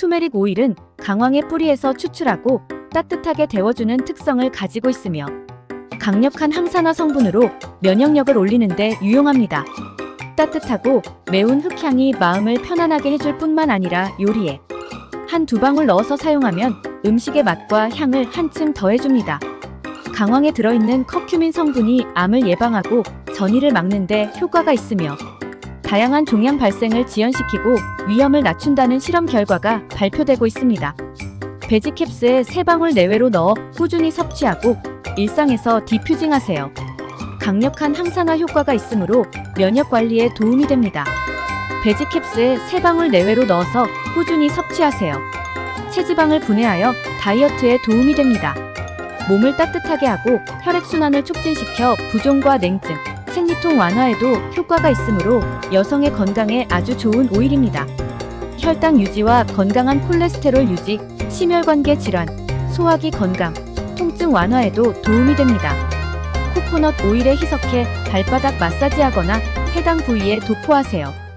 투메릭 오일은 강황의 뿌리에서 추출하고 따뜻하게 데워주는 특성을 가지고 있으며 강력한 항산화 성분으로 면역력을 올리는데 유용합니다. 따뜻하고 매운 흙향이 마음을 편안하게 해줄 뿐만 아니라 요리에 한 두 방울 넣어서 사용하면 음식의 맛과 향을 한층 더해줍니다. 강황에 들어있는 커큐민 성분이 암을 예방하고 전이를 막는데 효과가 있으며 다양한 종양 발생을 지연시키고 위험을 낮춘다는 실험 결과가 발표되고 있습니다. 베지캡스에 세 방울 내외로 넣어 꾸준히 섭취하고 일상에서 디퓨징하세요. 강력한 항산화 효과가 있으므로 면역 관리에 도움이 됩니다. 베지캡스에 세 방울 내외로 넣어서 꾸준히 섭취하세요. 체지방을 분해하여 다이어트에 도움이 됩니다. 몸을 따뜻하게 하고 혈액순환을 촉진시켜 부종과 냉증, 생리통 완화에도 효과가 있으므로 여성의 건강에 아주 좋은 오일입니다. 혈당 유지와 건강한 콜레스테롤 유지, 심혈관계 질환, 소화기 건강, 통증 완화에도 도움이 됩니다. 코코넛 오일에 희석해 발바닥 마사지하거나 해당 부위에 도포하세요.